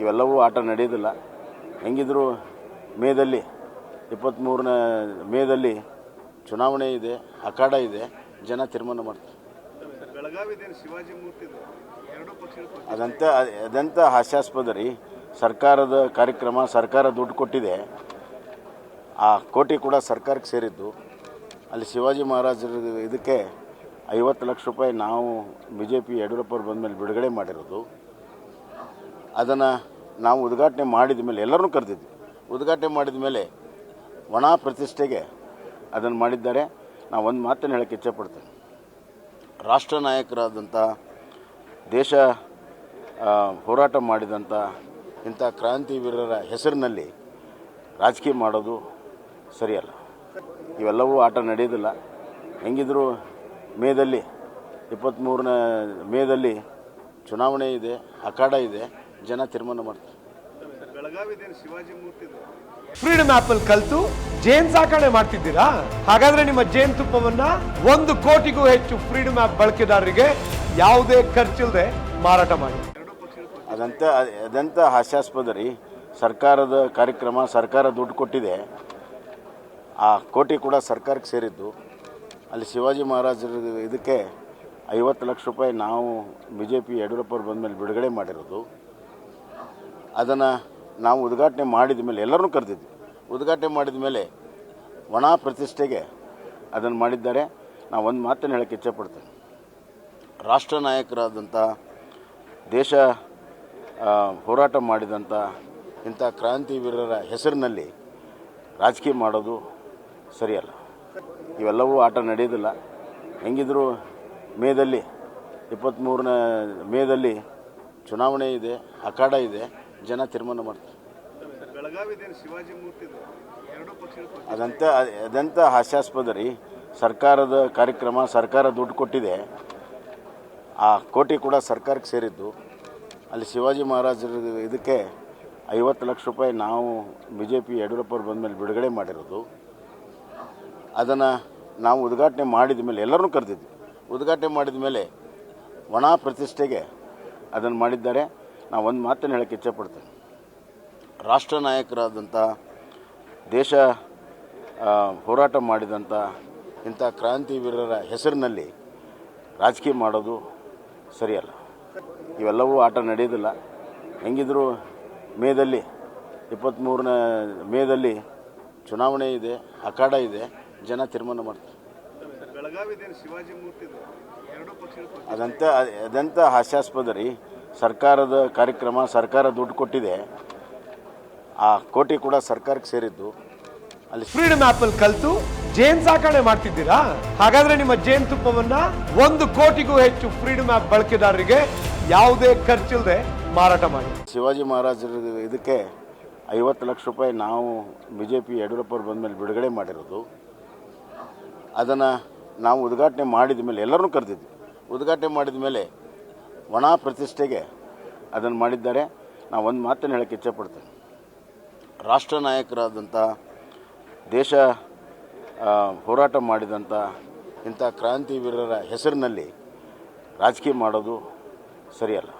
ಇವೆಲ್ಲವೂ ಆಟ ನಡೆಯೋದಿಲ್ಲ. ಹೆಂಗಿದ್ರು ಮೇದಲ್ಲಿ ಇಪ್ಪತ್ತ್ಮೂರನೇ ಮೇದಲ್ಲಿ ಚುನಾವಣೆ ಇದೆ, ಅಖಾಡ ಇದೆ, ಜನ ತೀರ್ಮಾನ ಮಾಡ್ತಾರೆ. ಅದಂತ ಅದಂತ ಹಾಸ್ಯಾಸ್ಪದ ರೀ. ಸರ್ಕಾರದ ಕಾರ್ಯಕ್ರಮ, ಸರ್ಕಾರ ದುಡ್ಡು ಕೊಟ್ಟಿದೆ. ಆ ಕೋಟಿ ಕೂಡ ಸರ್ಕಾರಕ್ಕೆ ಸೇರಿದ್ದು. ಅಲ್ಲಿ ಶಿವಾಜಿ ಮಹಾರಾಜರ ಇದಕ್ಕೆ ಐವತ್ತು ಲಕ್ಷ ರೂಪಾಯಿ ನಾವು ಬಿ ಜೆ ಪಿ ಯಡಿಯೂರಪ್ಪವ್ರು ಬಂದಮೇಲೆ ಬಿಡುಗಡೆ ಮಾಡಿರೋದು. ಅದನ್ನು ನಾವು ಉದ್ಘಾಟನೆ ಮಾಡಿದ ಮೇಲೆ ಎಲ್ಲರನ್ನೂ ಕರೆದಿದ್ವಿ. ಉದ್ಘಾಟನೆ ಮಾಡಿದ ಮೇಲೆ ಒಣ ಪ್ರತಿಷ್ಠೆಗೆ ಅದನ್ನು ಮಾಡಿದ್ದಾರೆ. ನಾವು ಒಂದು ಮಾತನ್ನು ಹೇಳೋಕ್ಕೆ ಇಚ್ಛೆಪಡ್ತೇನೆ. ರಾಷ್ಟ್ರ ನಾಯಕರಾದಂಥ ದೇಶ ಹೋರಾಟ ಮಾಡಿದಂಥ ಇಂಥ ಕ್ರಾಂತಿವೀರರ ಹೆಸರಿನಲ್ಲಿ ರಾಜಕೀಯ ಮಾಡೋದು ಸರಿಯಲ್ಲ. ಇವೆಲ್ಲವೂ ಆಟ ನಡೆಯೋದಿಲ್ಲ. ಹೆಂಗಿದ್ರು ಮೇದಲ್ಲಿ ಇಪ್ಪತ್ತ್ಮೂರನೇ ಮೇದಲ್ಲಿ ಚುನಾವಣೆ ಇದೆ, ಅಖಾಡ ಇದೆ. ಜನ ತೀರ್ಮಾನ ಮಾಡ್ತಾರೆ. ಫ್ರೀಡಮ್ ಆಪ್ ಅಲ್ಲಿ ಕಲ್ತು ಜೇನ್ ಸಾಕಣೆ ಮಾಡ್ತಿದ್ದೀರಾ? ಹಾಗಾದ್ರೆ ನಿಮ್ಮ ಜೇನ್ ತುಪ್ಪವನ್ನ ಒಂದು ಕೋಟಿಗೂ ಹೆಚ್ಚು ಫ್ರೀಡಮ್ ಆಪ್ ಬಳಕೆದಾರರಿಗೆ ಯಾವುದೇ ಖರ್ಚಿಲ್ಲದೆ ಮಾರಾಟ ಮಾಡಿ. ಅದಂತ ಅದಂತ ಹಾಸ್ಯಾಸ್ಪದ ರೀ. ಸರ್ಕಾರದ ಕಾರ್ಯಕ್ರಮ ಸರ್ಕಾರ ದುಡ್ಡು ಕೊಟ್ಟಿದೆ. ಆ ಕೋಟಿ ಕೂಡ ಸರ್ಕಾರಕ್ಕೆ ಸೇರಿದ್ದು. ಅಲ್ಲಿ ಶಿವಾಜಿ ಮಹಾರಾಜರ ಇದಕ್ಕೆ ಐವತ್ತು ಲಕ್ಷ ರೂಪಾಯಿ ನಾವು ಬಿ ಜೆ ಪಿ ಯಡಿಯೂರಪ್ಪ ಬಂದ ಮೇಲೆ ಬಿಡುಗಡೆ ಮಾಡಿರೋದು. ಅದನ್ನು ನಾವು ಉದ್ಘಾಟನೆ ಮಾಡಿದ ಮೇಲೆ ಎಲ್ಲರನ್ನೂ ಕರೆದಿದ್ವಿ. ಉದ್ಘಾಟನೆ ಮಾಡಿದ ಮೇಲೆ ಒಣ ಪ್ರತಿಷ್ಠೆಗೆ ಅದನ್ನು ಮಾಡಿದ್ದಾರೆ. ನಾವು ಒಂದು ಮಾತನ್ನು ಹೇಳೋಕ್ಕೆ ಇಚ್ಛೆಪಡ್ತೇನೆ. ರಾಷ್ಟ್ರ ನಾಯಕರಾದಂಥ ದೇಶ ಹೋರಾಟ ಮಾಡಿದಂಥ ಇಂಥ ಕ್ರಾಂತಿವೀರರ ಹೆಸರಿನಲ್ಲಿ ರಾಜಕೀಯ ಮಾಡೋದು ಸರಿಯಲ್ಲ. ಇವೆಲ್ಲವೂ ಆಟ ನಡೆಯೋದಿಲ್ಲ. ಹೆಂಗಿದ್ರು ಮೇದಲ್ಲಿ ಇಪ್ಪತ್ತ್ಮೂರನೇ ಮೇದಲ್ಲಿ ಚುನಾವಣೆ ಇದೆ, ಅಖಾಡ ಇದೆ. ಜನ ತೀರ್ಮಾನ ಮಾಡ್ತಾರೆ. ಅದಂತ ಅದಂತ ಹಾಸ್ಯಾಸ್ಪದ ರೀ. ಸರ್ಕಾರದ ಕಾರ್ಯಕ್ರಮ ಸರ್ಕಾರ ದುಡ್ಡು ಕೊಟ್ಟಿದೆ. ಆ ಕೋಟಿ ಕೂಡ ಸರ್ಕಾರಕ್ಕೆ ಸೇರಿದ್ದು. ಅಲ್ಲಿ ಶಿವಾಜಿ ಮಹಾರಾಜರ ಇದಕ್ಕೆ ಐವತ್ತು ಲಕ್ಷ ರೂಪಾಯಿ ನಾವು ಬಿ ಜೆ ಪಿ ಯಡಿಯೂರಪ್ಪರು ಬಂದ ಮೇಲೆ ಬಿಡುಗಡೆ ಮಾಡಿರೋದು. ಅದನ್ನು ನಾವು ಉದ್ಘಾಟನೆ ಮಾಡಿದ ಮೇಲೆ ಎಲ್ಲರನ್ನೂ ಕರೆದಿದ್ವಿ. ಉದ್ಘಾಟನೆ ಮಾಡಿದ ಮೇಲೆ ಒಣ ಪ್ರತಿಷ್ಠೆಗೆ ಅದನ್ನು ಮಾಡಿದ್ದಾರೆ. ನಾವು ಒಂದು ಮಾತನ್ನು ಹೇಳೋಕ್ಕೆ ಇಚ್ಛಪಡ್ತೇನೆ. ರಾಷ್ಟ್ರ ನಾಯಕರಾದಂಥ, ದೇಶ ಹೋರಾಟ ಮಾಡಿದಂಥ ಇಂಥ ಕ್ರಾಂತಿವೀರರ ಹೆಸರಿನಲ್ಲಿ ರಾಜಕೀಯ ಮಾಡೋದು ಸರಿಯಲ್ಲ. ಇವೆಲ್ಲವೂ ಆಟ ನಡೆಯೋದಿಲ್ಲ. ಹೆಂಗಿದ್ರು ಮೇದಲ್ಲಿ ಇಪ್ಪತ್ತ್ಮೂರನೇ ಮೇದಲ್ಲಿ ಚುನಾವಣೆ ಇದೆ, ಅಖಾಡ ಇದೆ, ಜನ ತೀರ್ಮಾನ ಮಾಡ್ತಾರೆ. ಅದಂತ ಅದಂತ ಹಾಸ್ಯಾಸ್ಪದ ರೀ. ಸರ್ಕಾರದ ಕಾರ್ಯಕ್ರಮ ಸರ್ಕಾರ ದುಡ್ಡು ಕೊಟ್ಟಿದೆ. ಆ ಕೋಟಿ ಕೂಡ ಸರ್ಕಾರಕ್ಕೆ ಸೇರಿದ್ದು. ಅಲ್ಲಿ ಫ್ರೀಡಮ್ ಆಪ್ ಅಲ್ಲಿ ಕಲ್ತು ಜೇನ್ ಸಾಕಣೆ ಮಾಡ್ತಿದ್ದೀರಾ? ಹಾಗಾದ್ರೆ ನಿಮ್ಮ ಜೇನ್ ತುಪ್ಪವನ್ನ ಒಂದು ಕೋಟಿಗೂ ಹೆಚ್ಚು ಫ್ರೀಡಮ್ ಆಪ್ ಬಳಕೆದಾರರಿಗೆ ಯಾವುದೇ ಖರ್ಚಿಲ್ಲದೆ ಮಾರಾಟ ಮಾಡಿ. ಶಿವಾಜಿ ಮಹಾರಾಜರ ಇದಕ್ಕೆ ಐವತ್ತು ಲಕ್ಷ ರೂಪಾಯಿ ನಾವು ಬಿ ಜೆ ಪಿ ಬಂದ ಮೇಲೆ ಬಿಡುಗಡೆ ಮಾಡಿರೋದು. ಅದನ್ನು ನಾವು ಉದ್ಘಾಟನೆ ಮಾಡಿದ ಮೇಲೆ ಎಲ್ಲರನ್ನೂ ಕರೆದಿದ್ವಿ. ಉದ್ಘಾಟನೆ ಮಾಡಿದ ಮೇಲೆ ಒಣ ಪ್ರತಿಷ್ಠೆಗೆ ಅದನ್ನು ಮಾಡಿದ್ದಾರೆ. ನಾವು ಒಂದು ಮಾತನ್ನು ಹೇಳೋಕ್ಕೆ ಇಚ್ಛೆಪಡ್ತೇನೆ. ರಾಷ್ಟ್ರ ನಾಯಕರಾದಂಥ ದೇಶ ಹೋರಾಟ ಮಾಡಿದಂಥ ಇಂಥ ಕ್ರಾಂತಿವೀರರ ಹೆಸರಿನಲ್ಲಿ ರಾಜಕೀಯ ಮಾಡೋದು ಸರಿಯಲ್ಲ.